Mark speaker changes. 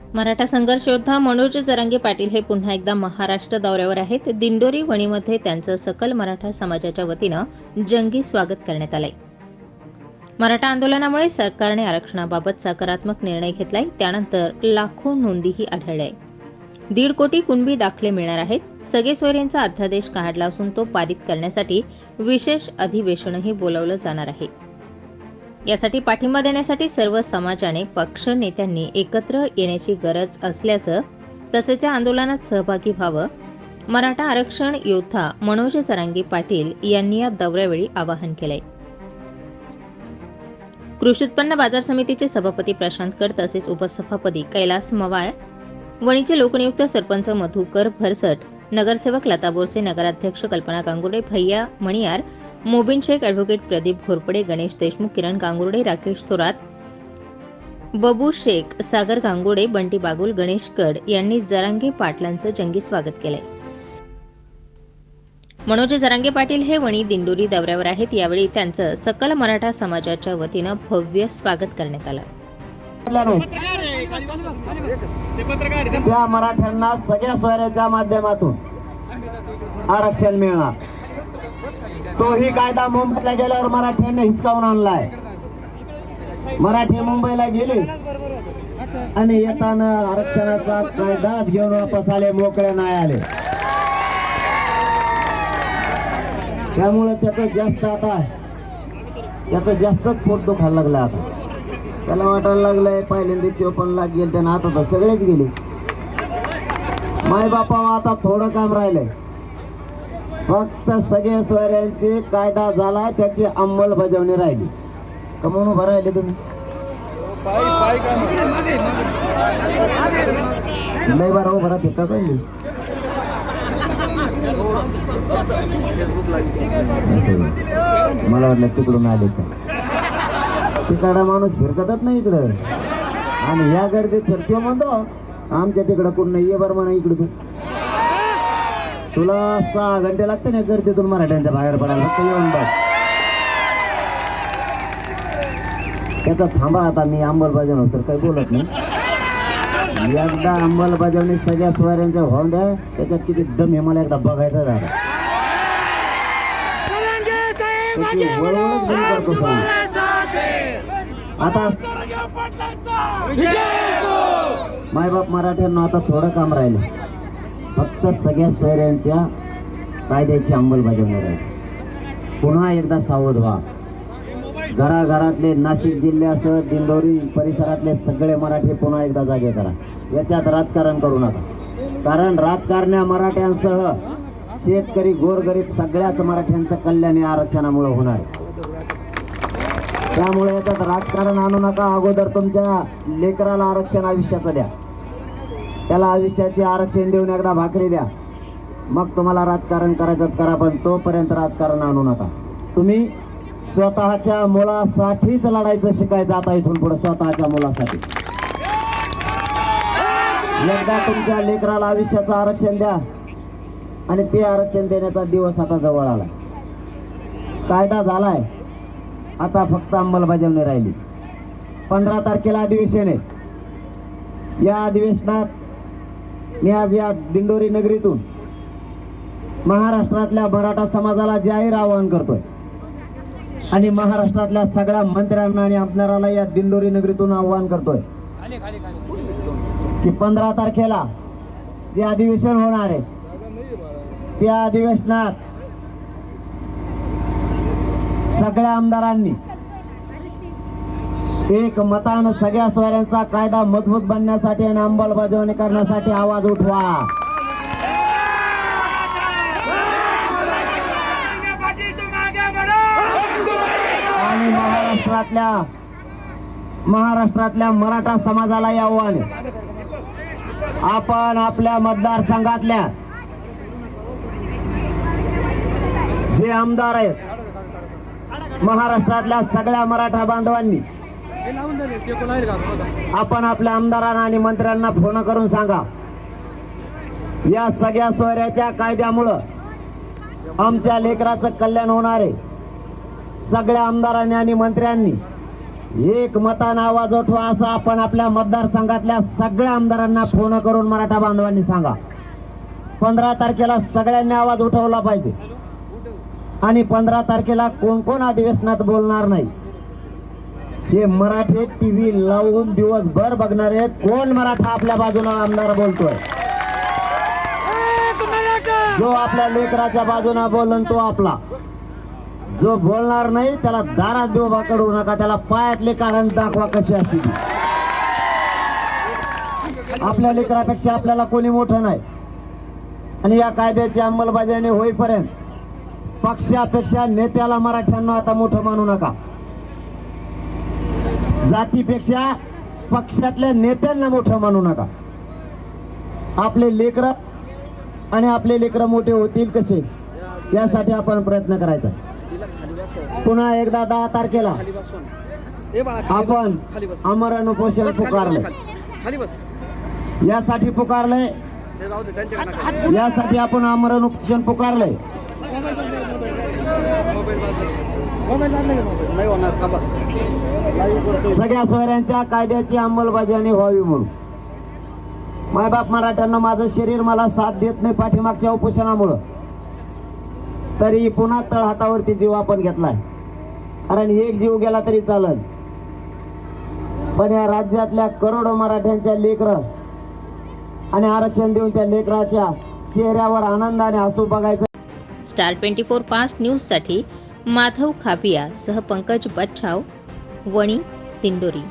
Speaker 1: मराठा संघर्ष योद्धा मनोज जरांगे पाटील हे पुन्हा एकदा महाराष्ट्र दौऱ्यावर आहेत. दिंडोरी वणीमध्ये त्यांचं सकल मराठा समाजाच्या वतीनं जंगी स्वागत करण्यात आलंय. मराठा आंदोलनामुळे सरकारने आरक्षणाबाबत सकारात्मक निर्णय घेतलाय. त्यानंतर लाखो नोंदीही आढळल्या दीड कोटी कुणबी दाखले मिळणार आहेत. सगळे सोयऱ्यांचा अध्यादेश काढला असून तो पारित करण्यासाठी विशेष अधिवेशनही बोलावलं जाणार आहे. यासाठी पाठिंबा देण्यासाठी सर्व समाजाने पक्ष नेत्यांनी एकत्र येण्याची गरज असल्याचं तसेच या आंदोलनात सहभागी व्हावं. मराठा आरक्षण योद्धा मनोज चरांगी पाटील यांनी या दौऱ्यावेळी आवाहन केलंय. कृषी उत्पन्न बाजार समितीचे सभापती प्रशांत कर तसेच उपसभापती कैलास मवाळ वणीचे लोकनियुक्त सरपंच मधुकर भरसट नगरसेवक लता बोरसे नगराध्यक्ष कल्पना गांगुडे भैया मणियार मोबिन शेख ॲडव्होकेट प्रदीप घोरपडे गणेश देशमुख किरण गांगुर्डे राकेश थोरात बबू शेख सागर गांगुडे बंटी बागुल गणेश कड यांनी जरांगे पाटलांचं जंगी स्वागत केलंय. मनोज जरांगे पाटील हे वणी दिंडोरी दौऱ्यावर आहेत. यावेळी त्यांचं सकल मराठा समाजाच्या वतीनं भव्य स्वागत करण्यात आलं.
Speaker 2: त्या मराठ्यांना सगळ्या सोयऱ्याच्या माध्यमातून आरक्षण मिळणार. तोही कायदा मुंबईला गेल्यावर मराठ्यांनी हिसकावून आणलाय. मराठी मुंबईला गेले आणि येताना आरक्षणाचा कायदाच घेऊन वापस आले मोकळे नाही आले. त्यामुळे त्याचं जास्त आता त्याचं जास्तच पोट दुखायला लागलं आता. त्याला वाटायला लागलंय पहिल्यांदा चोपन्न लाख गेले त्यानं आता तर सगळेच गेले. माय बापा आता थोडं काम राहिलंय. फक्त सगळ्या सोयऱ्यांचे कायदा झाला त्याची अंमलबजावणी राहिली. कमवून उभं राहिले तुम्ही? लय बरा उभं राहते का काय मला वाटलं तिकडून आले का? तिकडा माणूस फिरकतच नाही इकडं. आणि या गर्दीत फिरतो म्हणतो आमच्या तिकडं कोण नाही ये बरं म्हणा इकडं तू. तुला सहा घंटे लागते ना गर्दीतून मराठ्यांच्या बाहेर पडायला. फक्त येऊन बघ त्याचा थांबा आता मी अंमलबजावणी तर काही बोलत नाही. एकदा अंमलबजावणी सगळ्या स्वाऱ्यांच्या होऊन द्या त्याच्यात किती दम हे मला एकदा बघायचं झालं. आता मायबाप मराठ्यांना आता थोडं काम राहिलं. फक्त सगळ्या सोयऱ्यांच्या कायद्याची अंमलबजावणी राहील. पुन्हा एकदा सावध व्हा. घराघरातले नाशिक जिल्ह्यासह दिंडोरी परिसरातले सगळे मराठी पुन्हा एकदा जागे करा. याच्यात राजकारण करू नका. कारण राजकारण्या मराठ्यांसह शेतकरी गोरगरीब सगळ्याच मराठ्यांचं कल्याण या आरक्षणामुळे होणार आहे. त्यामुळे याच्यात राजकारण आणू नका. अगोदर तुमच्या लेकराला आरक्षण आयुष्याचं द्या. त्याला आयुष्याचे आरक्षण देऊन एकदा भाकरी द्या. मग तुम्हाला राजकारण करायचं करा पण तोपर्यंत राजकारण आणू नका. तुम्ही स्वतःच्या मुलासाठीच लढायचं शिकायचं आता इथून पुढे स्वतःच्या मुलासाठी. एकदा तुमच्या लेकराला आयुष्याचं आरक्षण द्या. आणि ते आरक्षण देण्याचा दिवस आता जवळ आला. कायदा झालाय. आता फक्त अंमलबजावणी राहिली. पंधरा तारखेला अधिवेशन आहे. या अधिवेशनात मी आज या दिंडोरी नगरीतून महाराष्ट्रातल्या मराठा समाजाला जाहीर आवाहन करतोय. आणि महाराष्ट्रातल्या सगळ्या मंत्र्यांना आणि आमदाराला या दिंडोरी नगरीतून आवाहन करतोय. की पंधरा तारखेला जे अधिवेशन होणार आहे त्या अधिवेशनात सगळ्या आमदारांनी एक मतान सगळ्या स्वाऱ्यांचा कायदा मजबूत बनण्यासाठी आणि अंमलबजावणी करण्यासाठी आवाज उठवा. आणि महाराष्ट्रातल्या महाराष्ट्रातल्या मराठा समाजाला आव्हान आपण आपल्या मतदारसंघातल्या जे आमदार आहेत महाराष्ट्रातल्या सगळ्या मराठा बांधवांनी आपण आपल्या आमदारांना आणि मंत्र्यांना फोन करून सांगा. या सगळ्या सोयऱ्याच्या कायद्यामुळं आमच्या लेकराचं कल्याण होणार आहे. सगळ्या आमदारांनी आणि मंत्र्यांनी एक मतानं आवाज उठवा असं आपण आपल्या मतदारसंघातल्या सगळ्या आमदारांना फोन करून मराठा बांधवांनी सांगा. पंधरा तारखेला सगळ्यांनी आवाज उठवला पाहिजे. आणि पंधरा तारखेला कोण कोण अधिवेशनात बोलणार नाही. हे मराठी टीव्ही लावून दिवसभर बघणार आहेत. कोण मराठा आपल्या बाजूला आमदार बोलतोय? जो आपल्या लेकराच्या बाजूने बोलन तो आपला. जो बोलणार नाही त्याला दारात देऊ उभा नका. त्याला पायातले कारण दाखवा कशी असते आपल्या लेकरापेक्षा आपल्याला कोणी मोठं नाही. आणि या कायद्याची अंमलबजावणी होईपर्यंत पक्षापेक्षा नेत्याला मराठ्यांना आता मोठं मानू नका. जातीपेक्षा पक्षातल्या नेत्यांना मोठं मानू नका. आपले लेकर आणि आपले लेकर मोठे होतील कसे? यासाठी आपण प्रयत्न करायचा. पुन्हा एकदा दहा तारखेला आपण
Speaker 3: खाली बस,
Speaker 2: पुकारले यासाठी पुकारलंय. यासाठी आपण आमरण उपोषण पुकारलंय.
Speaker 3: नाही होणार थांबा
Speaker 2: सगळ्या सोयऱ्यांच्या कायद्याची अंमलबजावणी व्हावी म्हणून. मायबाप मराठ्यांना माझं शरीर मला साथ देत नाही पाठीमागच्या उपोषणामुळं. तरी पुन्हा तळ हातावरती जीव आपण घेतलाय. कारण एक जीव गेला तरी चालत पण या राज्यातल्या करोडो मराठ्यांच्या लेकर आणि आरक्षण देऊन त्या लेकराच्या चेहऱ्यावर आनंदाने हसू बघायचं.
Speaker 1: स्टार ट्वेंटी फोर पाच न्यूजसाठी माधव खापिया सह पंकज बच्छाव वणी दिंडोरी